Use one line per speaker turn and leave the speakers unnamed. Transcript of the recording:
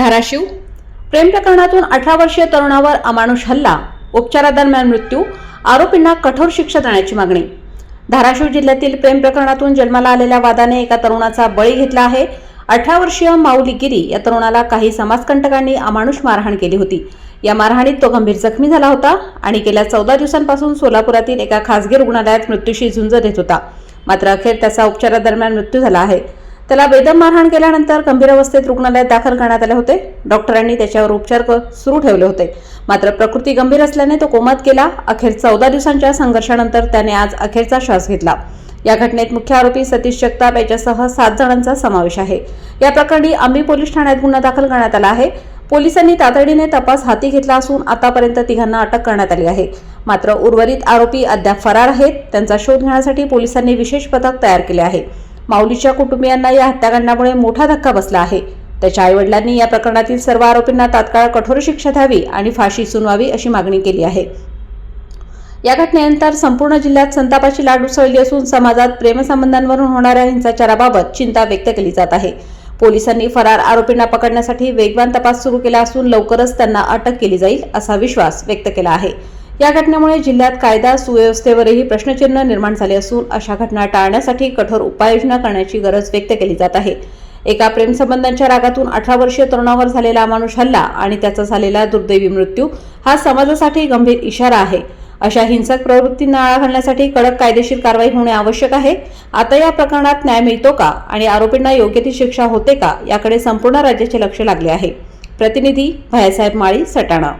धाराशिव. प्रेम प्रकरणातून अठरा वर्षीय तरुणावर अमानुष हल्ला उपचारादरम्यान मृत्यू आरोपींना कठोर शिक्षा देण्याची मागणी. धाराशिव जिल्ह्यातील प्रेम प्रकरणातून जन्माला आलेल्या वादाने एका तरुणाचा बळी घेतला आहे. अठरा वर्षीय माऊली गिरी या तरुणाला काही समाजकंटकांनी अमानुष मारहाण केली होती. या मारहाणीत तो गंभीर जखमी झाला होता आणि गेल्या चौदा दिवसांपासून सोलापुरातील एका खासगी रुग्णालयात मृत्यूशी झुंज देत होता. मात्र अखेर त्याचा उपचारादरम्यान मृत्यू झाला आहे. त्याला बेदम मारहाण केल्यानंतर गंभीर अवस्थेत रुग्णालयात दाखल करण्यात आले होते. डॉक्टरांनी त्याच्यावर उपचार सुरू ठेवले होते. मात्र प्रकृती गंभीर असल्याने तो कोमात गेला. अखेर चौदा दिवसांच्या संघर्षानंतर त्याने आज अखेरचा श्वास घेतला. या घटनेत मुख्य आरोपी सतीश जगताप याच्यासह सात जणांचा समावेश आहे. या प्रकरणी आंबी पोलीस ठाण्यात गुन्हा दाखल करण्यात आला आहे. पोलिसांनी तातडीने तपास हाती घेतला असून आतापर्यंत तिघांना अटक करण्यात आली आहे. मात्र उर्वरित आरोपी अद्याप फरार आहेत. त्यांचा शोध घेण्यासाठी पोलिसांनी विशेष पथक तयार केले आहे. माऊलीच्या कुटुंबियांना या हत्याकांडामुळे मोठा धक्का बसला आहे. त्याच्या आईवडिलांनी या प्रकरणातील सर्व आरोपींना तात्काळ कठोर शिक्षा द्यावी आणि फाशी सुनवावी अशी मागणी केली आहे. या घटनेनंतर संपूर्ण जिल्ह्यात संतापाची लाट उसळली असून समाजात प्रेमसंबंधांवरून होणाऱ्या हिंसाचाराबाबत चिंता व्यक्त केली जात आहे. पोलिसांनी फरार आरोपींना पकडण्यासाठी वेगवान तपास सुरू केला असून लवकरच त्यांना अटक केली जाईल असा विश्वास व्यक्त केला आहे. या घटनेमुळे जिल्ह्यात कायदा सुव्यवस्थेवरही प्रश्नचिन्ह निर्माण झाले असून अशा घटना टाळण्यासाठी कठोर उपाययोजना करण्याची गरज व्यक्त केली जात आहे. एका प्रेमसंबंधांच्या रागातून अठरा वर्षीय तरुणावर झालेला अमानुष हल्ला आणि त्याचा झालेला दुर्दैवी मृत्यू हा समाजासाठी गंभीर इशारा आहे. अशा हिंसक प्रवृत्तींना आळा घालण्यासाठी कडक कायदेशीर कारवाई होणे आवश्यक आहे. आता या प्रकरणात न्याय मिळतो का आणि आरोपींना योग्य ती शिक्षा होते का याकडे संपूर्ण राज्याचे लक्ष लागले आहे. प्रतिनिधी भयासाहेब माळी सटाणा.